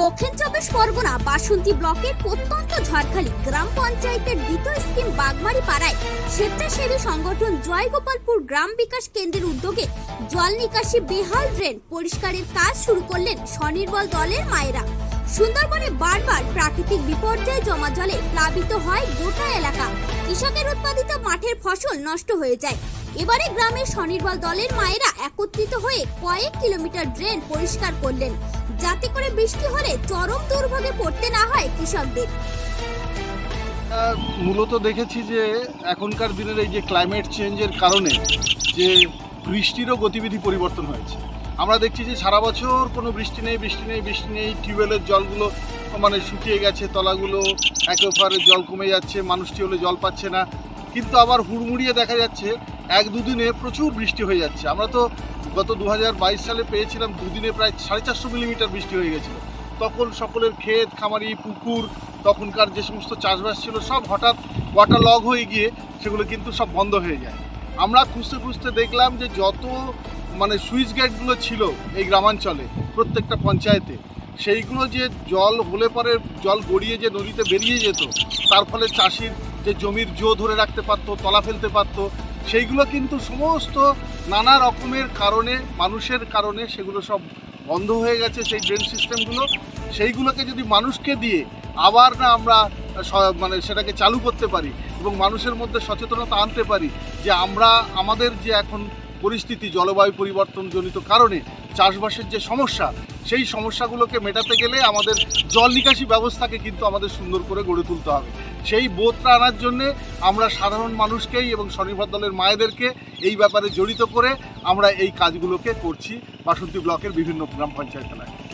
দক্ষিণ চব্বিশ পরগনা বাসন্তী ব্লকের প্রত্যন্ত ঝড়খালি গ্রাম পঞ্চায়েতের দ্বিতীয় স্কিম বাগমারি পাড়ায় স্বেচ্ছাসেবী সংগঠন জয়গোপালপুর গ্রাম বিকাশ কেন্দ্রের উদ্যোগে জল নিকাশি বেহাল ড্রেন পরিষ্কারের কাজ শুরু করলেন স্বনির্বল দলের মায়েরা। সুন্দরবনে বারবার প্রাকৃতিক বিপর্যয়ে জমা জলে প্লাবিত হয় গোটা এলাকা। কৃষকের উৎপাদিত মাঠের ফসল নষ্ট হয়ে যায়। এবারে গ্রামের স্বনির্বল দলের মায়েরা একত্রিত হয়ে কয়েক কিলোমিটার ড্রেন পরিষ্কার করলেন, যাতে করে বৃষ্টি হলে চরম দুর্ভোগে পড়তে না হয় কৃষকদের। মূলত দেখেছি যে এখনকার দিনের এই যে ক্লাইমেট চেঞ্জের কারণে যে বৃষ্টিরও গতিবিধি পরিবর্তন হয়েছে। আমরা দেখছি যে সারা বছর কোনো বৃষ্টি নেই বৃষ্টি নেই বৃষ্টি নেই, টিউবওয়েলের জলগুলো মানে শুকিয়ে গেছে, তলাগুলো একে একেবারে জল কমে যাচ্ছে মানুষটি হলে জল পাচ্ছে না। কিন্তু আবার হুড়মুড়িয়ে দেখা যাচ্ছে এক দুদিনে প্রচুর বৃষ্টি হয়ে যাচ্ছে। আমরা তো গত দু হাজার বাইশ সালে পেয়েছিলাম দুদিনে প্রায় সাড়ে চারশো মিলিমিটার বৃষ্টি হয়ে গেছিল। তখন সকলের ক্ষেত, খামারি, পুকুর, তখনকার যে সমস্ত চাষবাস ছিল, সব হঠাৎ ওয়াটার লগ হয়ে গিয়ে সেগুলো কিন্তু সব বন্ধ হয়ে যায়। আমরা খুঁজতে খুঁজতে দেখলাম যে যত মানে সুইচ গেটগুলো ছিল এই গ্রামাঞ্চলে, প্রত্যেকটা পঞ্চায়েতে, সেইগুলো যে জল হলে পরে জল গড়িয়ে যে নদীতে বেরিয়ে যেত, তার ফলে চাষির যে জমির জো ধরে রাখতে পারতো, তলা ফেলতে পারতো সেইগুলো কিন্তু সমস্ত নানা রকমের কারণে, মানুষের কারণে সেগুলো সব বন্ধ হয়ে গেছে সেই ড্রেন সিস্টেমগুলো। সেইগুলোকে যদি মানুষকে দিয়ে আবার না আমরা মানে সেটাকে চালু করতে পারি এবং মানুষের মধ্যে সচেতনতা আনতে পারি যে আমরা, আমাদের যে এখন পরিস্থিতি, জলবায়ু পরিবর্তনজনিত কারণে চাষবাসের যে সমস্যা, সেই সমস্যাগুলোকে মেটাতে গেলে আমাদের জল নিকাশি ব্যবস্থাকে কিন্তু আমাদের সুন্দর করে গড়ে তুলতে হবে। সেই বোধটা আনার জন্যে আমরা সাধারণ মানুষকেই এবং স্বনির্ভর দলের মায়েদেরকে এই ব্যাপারে জড়িত করে আমরা এই কাজগুলোকে করছি। বাসন্তী ব্লকের বিভিন্ন গ্রাম পঞ্চায়েত এলাকায়।